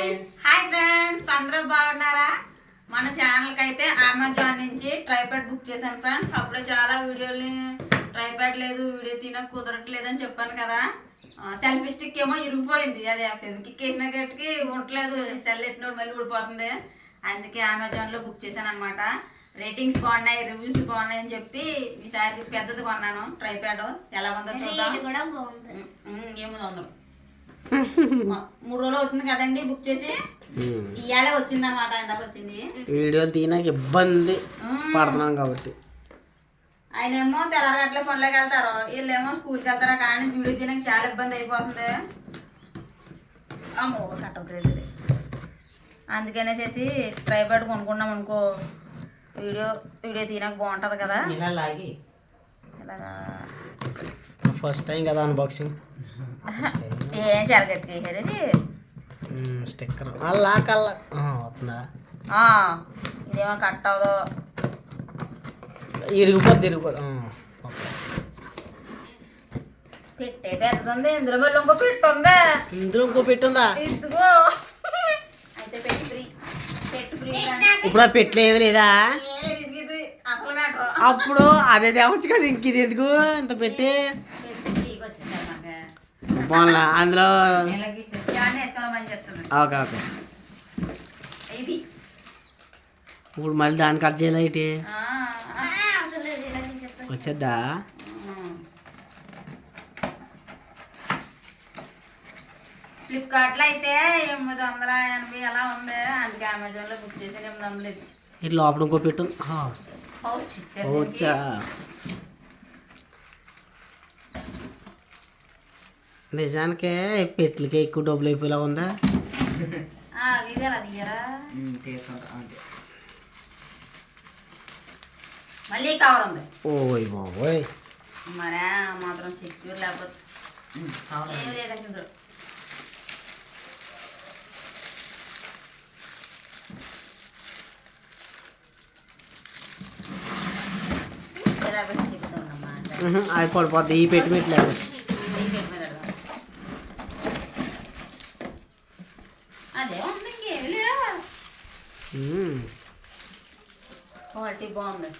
Hi friends అందరూ బాగున్నారా? మన ఛానల్కి అయితే అమెజాన్ నుంచి ట్రైపాడ్ బుక్ చేశాను ఫ్రెండ్స్. అప్పుడే చాలా వీడియోలు ట్రైపాడ్ లేదు వీడియో తిన కుదరట్లేదు అని చెప్పాను కదా. సెల్ఫీ స్టిక్ ఏమో ఇరిగిపోయింది. అది ఫెవికిక్ వేసిన గట్టికి ఉండట్లేదు. సెల్ ఎట్టినోడు మళ్ళీ ఊడిపోతుంది. అందుకే అమెజాన్లో బుక్ చేశాను అనమాట రేటింగ్స్ బాగున్నాయి రివ్యూస్ బాగున్నాయి అని చెప్పి ఈసారి పెద్దది కొన్నాను ట్రైపాడ్ ఎలా ఉందో చూద్దాం. రేట్ మూడు రోజులు అవుతుంది కదండి బుక్ చేసి. ఇవాళే వచ్చింది అనమాట ఇందాక వచ్చింది. వీడియోలు తీయడానికి ఇబ్బంది పడుతున్నాం కాబట్టి. ఆయన ఏమో తెల్లరగట్లే పనులకు వెళ్తారు. వీళ్ళేమో స్కూల్కి వెళ్తారా కానీ వీడియో తినక చాలా ఇబ్బంది అయిపోతుంది. అమ్మో కట్ అవుతుంది అందుకనేసేసి ట్రైపాడ్ కొనుక్కున్నాం అనుకో వీడియో వీడియో తీయడానికి బాగుంటుంది కదా. ఇలా లాగి. ఇలాగా. ఫస్ట్ టైం కదా అన్బాక్సింగ్ ఏం వేసారు ఇది స్టిక్కర్. అలా కల్లా వస్తుందా ఇదేమో కట్ అవ్వదు. ఇరిగిపోద్ది. పెట్టే పెద్దది ఇందులో మళ్ళీ ఇంకో పెట్టు ఉందా? ఇందులో ఇంకో పెట్టుందా ఇదిగో. అయితే పెట్టు ఫ్రీ. పెట్టు ఫ్రీ ఇప్పుడు ఆ పెట్లు ఏమి లేదా? ఇది అసలు మ్యాటర్. అప్పుడు అదే తేవచ్చు కదా ఇంక ఇది ఎందుకు? ఇంత పెట్టి పెట్టు. పోన్లా. అందులో ఓకే ఓకే. ఇప్పుడు మళ్ళీ దాన్ని కట్ చేయాలి ఏంటి తీసేస్తాను వచ్చేద్దా. ఫ్లిప్కార్ట్లో అయితే ఎనిమిది వందల ఎనభై అలా ఉంది. అందుకే అమెజాన్లో బుక్ చేసి ఎనిమిది వందలు ఇది ఇటు లోపల ఇంకో పెట్టు ఆ, పౌచ్ ఇచ్చారు వచ్చా నిజానికే పెట్లకి ఎక్కువ డబ్బులు అయిపోయేలా ఉందా దీనికి. ఆ, ఇది ఎలా తీయరా తీసుకుంటా అంతే మళ్ళీ కవర్ ఉంది ఓయ్ బాబోయ్ మరే ఆ మాత్రం సెక్యూర్ లేకపోతే ఉమ్, కావాలి. ఏం లేదండి ఇందులో ఇలా పెట్టి చెప్తానమ్మా ఉహు, అది పడిపోద్ది ఈ పెట్టి పెట్టలేదు అదే ఉంది ఇంకేమి లేవా క్వాలిటీ బాగుంది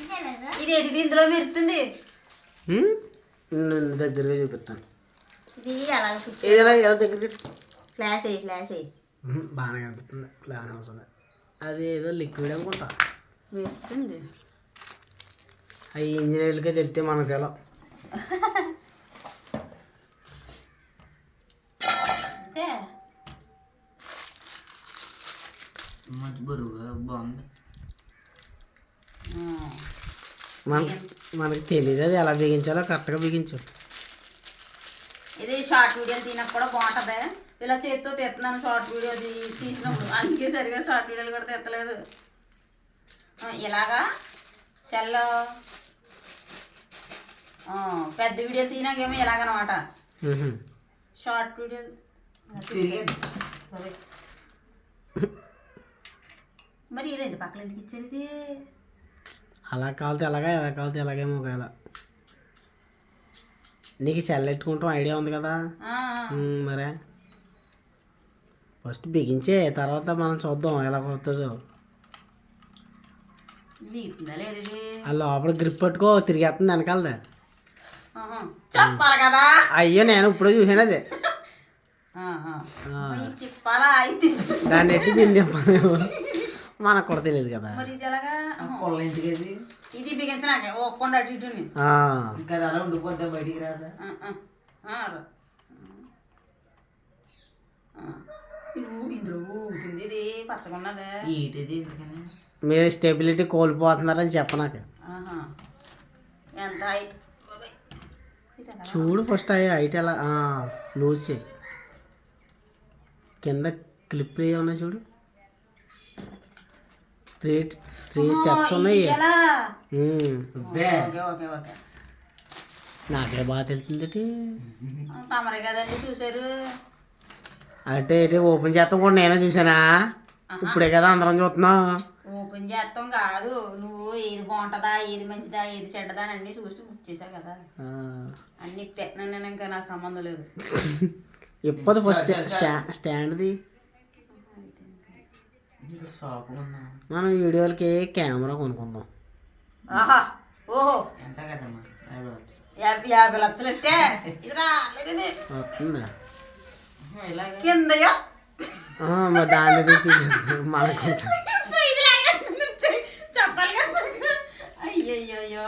ఇదే లేదా ఇది ఏంటిది ఇందులో మెరుతుంది నేను దగ్గరగా చూపిస్తాను ఇది అలాగ కుర్చీ ఏదైనా ఎలా దగ్గర ఫ్లాష్ అయ్యి ఫ్లాష్ అయ్యి బాగానే కనిపిస్తుంది ప్లాన్ అవసరం లేదు. అది ఏదో లిక్విడ్ అనుకుంటా మెరుతుంది అవి ఇంజనీర్లకే తెలితే మనకి ఎలా అంతే మంచి బరువుగా బాగుంది ఆ. మన మనకి తెలియదు అది ఎలా బిగించాలో కరెక్ట్గా బిగించు ఇది షార్ట్ వీడియోలు తీనప్పుడు కూడా బాగుంటుంది ఇలా చేతితో తీస్తున్నాను షార్ట్ వీడియో తీసినప్పుడు అందుకే సరిగా షార్ట్ వీడియోలు కూడా తీస్తలేదు ఆ, ఇలాగా సెల్ ఆ, పెద్ద వీడియో తీనాకేమో ఇలాగనమాట. షార్ట్. అదే. మరి రెండు పక్కల ఎందుకు ఇచ్చారు ఇది అలా కాలితే అలాగా ఎలా కాలితే ఎలాగేమో ఒకవేళ. నీకు సెల్ ఎట్టుకుంటాం ఐడియా ఉంది కదా? మరే. ఫస్ట్ బిగించే తర్వాత మనం చూద్దాం ఎలా కొడుతుందో ఆ లోపల గ్రిప్ పట్టుకో తిరిగేస్తుంది వెనకాలదే. చెప్పాలి కదా? అయ్యో నేను ఇప్పుడే చూసాను అదే. దాన్ని ఎట్టి తిండి మనకు కూడా తెలియదు కదా. మరి ఇది ఎలాగా? ఆహా. పొల్ల ఎందుకు అది ఇది బిగించనాకే. ఒక్కండి అటు ఇటుని ఆ, ఇంకా అది అలా ఉండిపోద్దా బయటికి రాదా? ఇందులో ఊగుతుంది ఇది ఏంటిది ఎందుకని? మీరు స్టెబిలిటీ కోల్పోతున్నారని చెప్ప నాకు. ఆహా. ఎంత హైట్? చూడు ఫస్ట్ అయ్యి హైట్ ఎలా లూజ్ చేయి. కింద క్లిప్ ఉన్నాయి చూడు. త్రీ త్రీ స్టెప్స్ ఉన్నాయి. నాకే బాగా తెలుస్తుంది చూసారు అంటే ఏంటి ఓపెన్ చేస్తాం కూడా నేనే చూసానా ఇప్పుడే కదా అందరం చూస్తున్నాం. ఓపెన్ చేస్తాం కాదు నువ్వు ఏది బాగుంటుందా ఏది మంచిదా ఏది చెడ్డదా అని అన్నీ చూసి బుక్ చేసావు కదా. అన్ని పెట్టినాను ఇంకా నాకు సంబంధం లేదు. ఇప్పదు ఫస్ట్ స్టా స్టాండ్ది. మనం వీడియోలకి కెమెరా కొనుక్కుందాం. ఆహా ఓహో. ఎంత కదమ్మా? యాభై లక్షలు. అంటే. వస్తుందా? కిందయో? ఆ, మరి మనకు. అయ్యయ్యో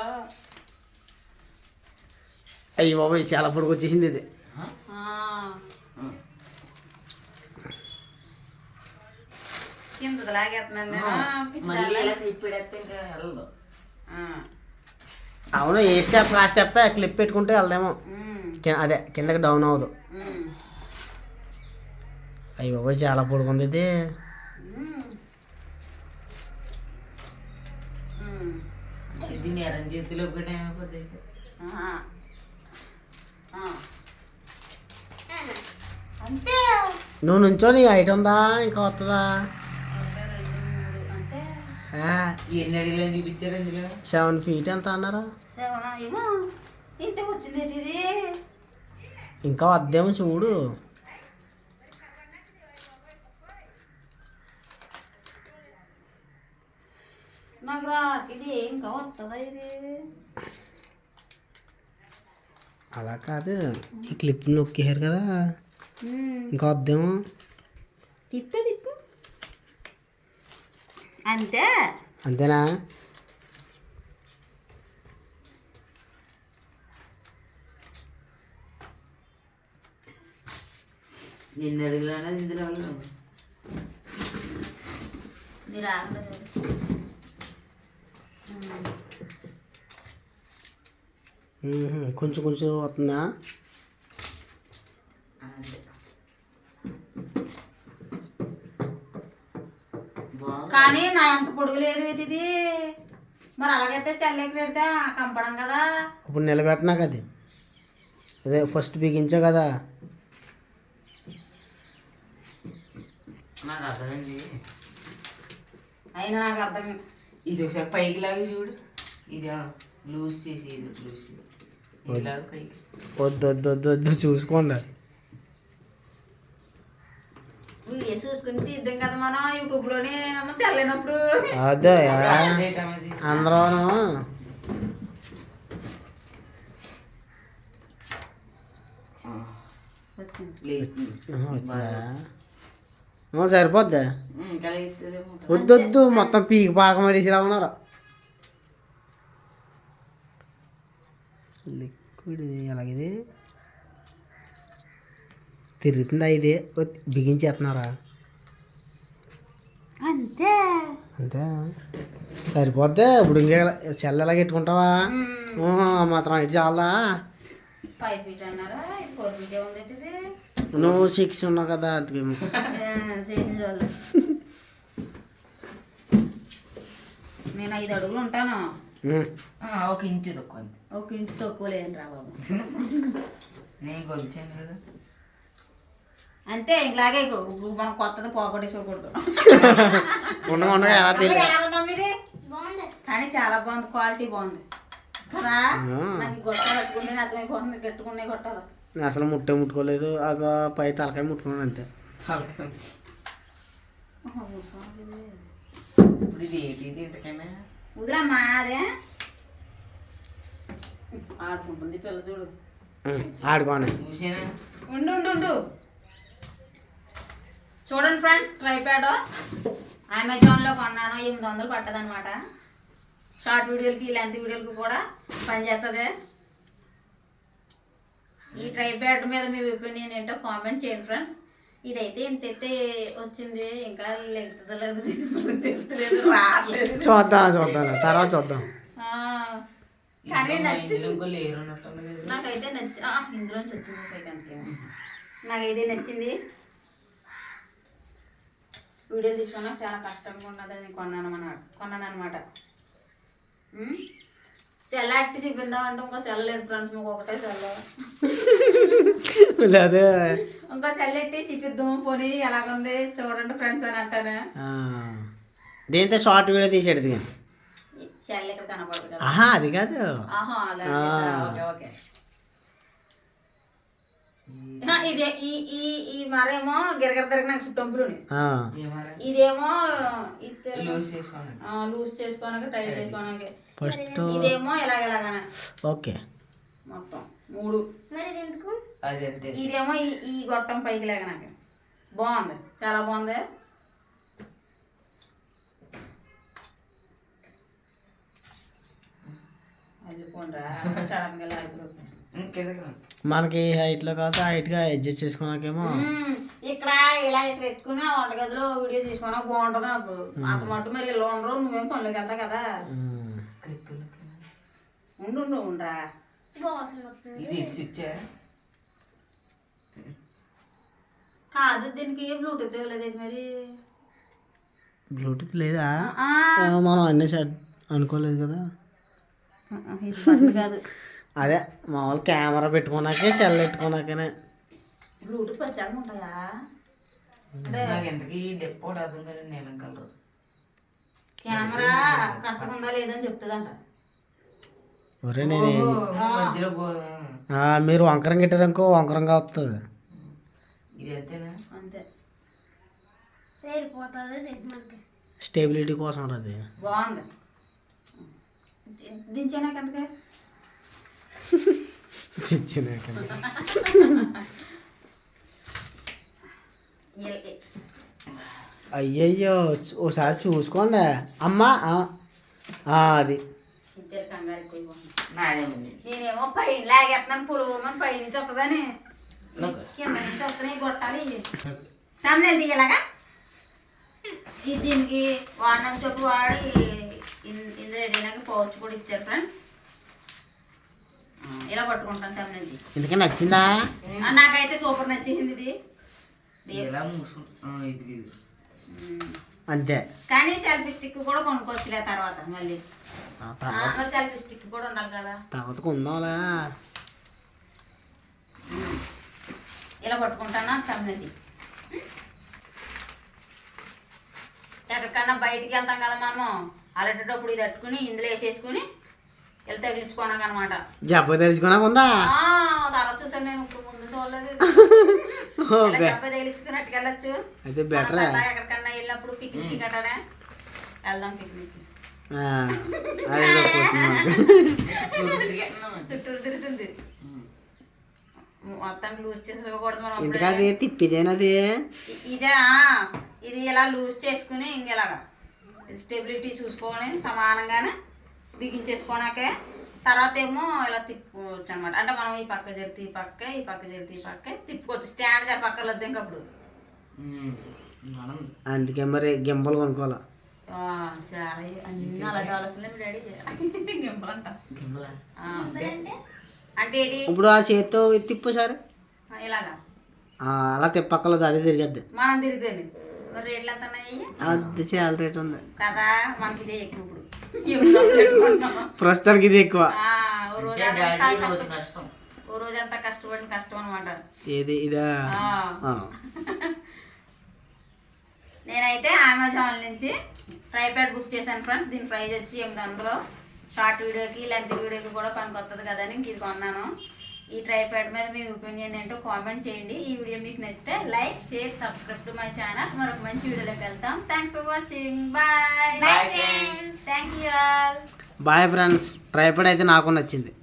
అయ్యి బాబాయ్ చాలా పొడుగు వచ్చేసింది ఇది ఆ? ఆ, ఆ. కిందది లాగేస్తున్నాను నేను పిచ్చి మళ్ళీ దానిలా. ఇలా క్లిప్ పెడితే ఆ, అవును ఏ స్టెప్ ఆ స్టెప్ క్లిప్ పెట్టుకుంటే వెళ్దామో అదే కిందకి డౌన్ అవ్వదు అయ్యి బాబాయ్ చాలా పొడుగుంది ఇది దీన్ని ఎరం చేతిలో నువ్వు నుంచో నీ హైట్ ఉందా ఇంకా వస్తుందా ఎన్ని అడిగిలో చూపించారు ఇందులో? సెవెన్ ఫీట్ ఎంత అన్నారు? సెవెనా? ఏమో. ఇంత వచ్చింది ఇది? ఇంకా వద్దేమో చూడు. నాకు రా ఇది ఇంకా వస్తుందా ఇది? అలా కాదు. ఈ క్లిప్ నొక్కేశారు కదా. ఇంకా వద్దేమో. తిప్పు తిప్పు. అంతే. అంతేనా? ఎన్ని అడిగిలో అనేది ఇందులో మీరు. కొంచెం కొంచెం వస్తుందా అంతే బాగుంది కానీ నా ఎంత పొడుగు లేదు ఇది మరి అలాగైతే సెల్లెకి పెడితే ఆ కంపడం కదా. ఇప్పుడు నిలబెట్టినా అది అదే ఫస్ట్ బిగించా కదా. నాకు అర్థమైంది. అయినా నాకు అర్థం ఇది ఒకసారి పైకి లాగి చూడు. ఇది లూజ్ చేసి ఇది లూజ్ చేసి ఇది లాగా పైకి. వద్దు వద్దు వద్దు వద్దు చూసుకోండి వీడియో చూసుకుని తీద్దాం కదా మనం తెల్లనప్పుడు. అదే. అందరూను సరిపోద్దా? కలిగిస్తుందేమో వద్దు వద్దు మొత్తం పీకి పాక మడిసిలా ఉన్నారు. లిక్విడ్ ఇది ఎలాగిది? తిరుగుతుందా ఇది? బిగించేస్తున్నారా? అంతే. అంతే. సరిపోద్ది. ఇప్పుడు ఇంకా చెల్ల ఎలా పెట్టుకుంటావా మాత్రం ఇటు చాలా నువ్వు సిక్స్ ఉన్నావు కదా అందుకేమో నేను ఐదు అడుగులు ఉంటాను. ఒక ఇంచు తక్కువ ఒక ఇంచు తక్కువ లేని రా బాబు. నేను కొంచెం కదా. అంతే ఇలాగే ఇప్పుడు మనం కొత్తది పోగొట్టేసుకోకూడదు ఉండగా ఉండగా ఎలా తెలియదు కానీ చాలా బాగుంది క్వాలిటీ బాగుంది. కదా ఆ. నాకు గొట్ట కట్టుకునే అర్థమైపోతుంది నేను అసలు ముట్టే ముట్టుకోలేదు ఆ పై తలకాయ ముట్టుకున్నాను అంతే. వదిలమ్మా అదే. ఆడుకుంటుంది పిల్ల చూడు. చూసేనా? ఉండు ఉండు ఉండు. చూడండి ఫ్రెండ్స్ ట్రైప్యాడ్ అమెజాన్లో కొన్నాను. ఎనిమిది వందలు పట్టదనమాట షార్ట్ వీడియోలకి లెంత్ వీడియోలకి కూడా పనిచేస్తుంది ఈ ట్రైప్యాడ్ మీద మీ ఒపీనియన్ ఏంటో కామెంట్ చేయండి ఫ్రెండ్స్. ఇదైతే ఇంత ఎత్తే వచ్చింది. ఇంకా లేదు తెలుస్తలేదు చూద్దాం చూద్దాం. తర్వాత కానీ నాకైతే నచ్చి ఇందులోంచి వచ్చింది. నాకైతే నచ్చింది. వీడియో తీసుకున్నా చాలా కష్టంగా ఉన్నది అది కొన్నాను అన్నమాట కొన్నాను అనమాట సెల్ అట్టి చూపిందామంటే ఇంకో సెల్ లేదు ఫ్రెండ్స్ మాకు ఒకటే సెల్. ఇంకో సెల్ ఎట్టి చూపిద్దాం పోనీ ఎలాగుంది చూడండి ఫ్రెండ్స్ అని అంటాను. దీంతో షార్ట్ వీడియో తీసాడు సెల్ ఇక్కడ కనపడదు ఆహా అది కాదు. ఆహా. Okay okay. ఇది ఈ ఈ ఈ మరేమో గిరగిర తిరగ ఆ, ఏమారా ఇదేమో లూజ్ చేసుకోనక టైట్ చేసుకోనక ఫస్ట్ ఇదేమో ఇలాగ ఇలాగన. ఓకే. మొత్తం మూడు. మరి ఇది ఎందుకు ఇదేమో ఈ ఈ గొట్టం పైకి లేక నాకు. బాగుంది. చాలా బాగుంది. వెళ్ళిపోండ్రా సడన్గా లాగిపోతుంది ఇంకెందుకు? మనకి హైట్లో కాదు హైట్గా అడ్జస్ట్ చేసుకున్నాకేమో. ఇక్కడ ఇలా పెట్టుకుని ఆ వంటగదిలో వీడియో తీసుకున్నా బాగుంటుంది నాకు. అంత మట్టు మరి ఇలా ఉండరు నువ్వేం వెళ్తావు కదా. క్లిప్పులకి. ఉండు ఉండు ఉండరా. ఇది స్విచ్ కాదు దీనికి బ్లూటూత్ ఇవ్వలేదు మరి. బ్లూటూత్ లేదా? మనం అన్నీ అనుకోలేదు కదా. కాదు. అదే మామూలు కెమెరా పెట్టుకున్నాకే సెల్ పెట్టుకున్నాకనే. బ్లూటూత్ వచ్చాక ఉంటాయా అంటే నాకు ఎంతకీ డెప్పో అర్థం కానీ నేను కలరు కెమెరా లేదని చెప్తుందంట. ఒరే నేను మధ్యలో మీరు వంకరం గిట్టారనుకో వంకరంగా వస్తుంది ఇది అంతేనా? అంతే. సరిపోతుంది ఇది మనకి స్టెబిలిటీ కోసం రా అది. బాగుంది. ది- ఇ- అయ్యయ్యో ఒకసారి చూసుకోండి. అమ్మా అది. నేనేమో పైన లాగేస్తున్నాను పులుగు మన పై నుంచి వస్తుందని. కింద నుంచి వస్తున్నాయి కొట్టాలి తమ్ముడు ఇది దీనికి వాడిన చొప్పు వాడి ఇందులో పౌచ్ కూడా ఇచ్చారు ఫ్రెండ్స్. ఇలా పట్టుకుంటాను తమ్ముడు ఎందుకని నచ్చిందా? నాకైతే సూపర్ నచ్చింది ఇది. ఎలా మూసుకుంటా ఇది ఇది. ఉమ్. అంతే. కానీ సెల్ఫీ స్టిక్ కూడా కొనుక్కోవచ్చులే తర్వాత మళ్ళీ. సెల్ఫీ స్టిక్ కూడా ఉండాలి కదా. తర్వాత కొందాంలా. ఇలా పట్టుకుంటానా తమ్ముది ఎక్కడికన్నా బయటికి వెళ్తాం కదా మనం అలాంటప్పుడు ఇది తట్టుకుని ఇందులో వేసేసుకుని ఇలా తగిలించుకోనకనమాట. జబ్బ తెలుసుకున్నాక ఉందా తర్వాత చూసాను నేను ఇప్పుడు ముందు చూడలేదు. తగిలించుకున్నట్టుకు వెళ్ళొచ్చు. అయితే బెటరే? ఎక్కడికన్నా వెళ్ళినప్పుడు పిక్నిక్ వెళ్దాం పిక్నిక్ చుట్టూరు తిరుగుతుంది. మొత్తం లూజ్ చేసుకోకూడదు మనం. ఎందుకది తిప్పిదేనది? ఇదే ఆ, ఇది ఇలా లూజ్ చేసుకుని ఇంకెలాగా స్టెబిలిటీ చూసుకొని సమానంగానే బిగించేసుకోనాకే తర్వాత ఏమో ఇలా తిప్పుకోవచ్చు అనమాట అంటే మనం ఈ పక్క జరిగితే ఈ పక్క ఈ పక్క జరిగితే ఈ పక్క తిప్పుకోవచ్చు. స్టాండ్ జర పక్కన వద్దు ఇంకప్పుడు మనం అందుకే మరి గింబల్ కొనుక్కోవాలి? అన్ని మీ డాడీ. ఆ, అంటే అంటే ఏంటి? ఇప్పుడు ఆ చేత్తో తిప్పు సార్. ఆ, ఇలాగా. అలా తిప్పక్కర్లేదు అదే తిరిగద్ది. మనం తిరిగితేనే. మరి రేట్లు ఎంత ఉన్నాయి అది చాలా రేట్ ఉంది. కదా మనకి ఇదే ఎక్కువ ఇప్పుడు? ప్రస్తుతానికి ఇది ఎక్కువ. ఆ, ఓ రోజు కష్టపడిన కష్టం అనమాట ఏది ఇదా? ఆ. నేనైతే అమెజాన్ నుంచి ట్రైప్యాడ్ బుక్ చేశాను ఫ్రెండ్స్ దీని ప్రైస్ వచ్చి ఎనిమిది వందలు. షార్ట్ వీడియోకి లెంత్ వీడియోకి కూడా పనికొస్తుంది కదా అని ఇంక ఇది కొన్నాను. ఈ ట్రైప్యాడ్ మీద మీ ఒపీనియన్ ఏంటో కామెంట్ చేయండి. ఈ వీడియో మీకు నచ్చితే like share subscribe to my channel మరొక మంచి వీడియోలోకి వెళ్తాం. Thanks for watching bye. Thank you all bye friends tripod అయితే నాకు నచ్చింది.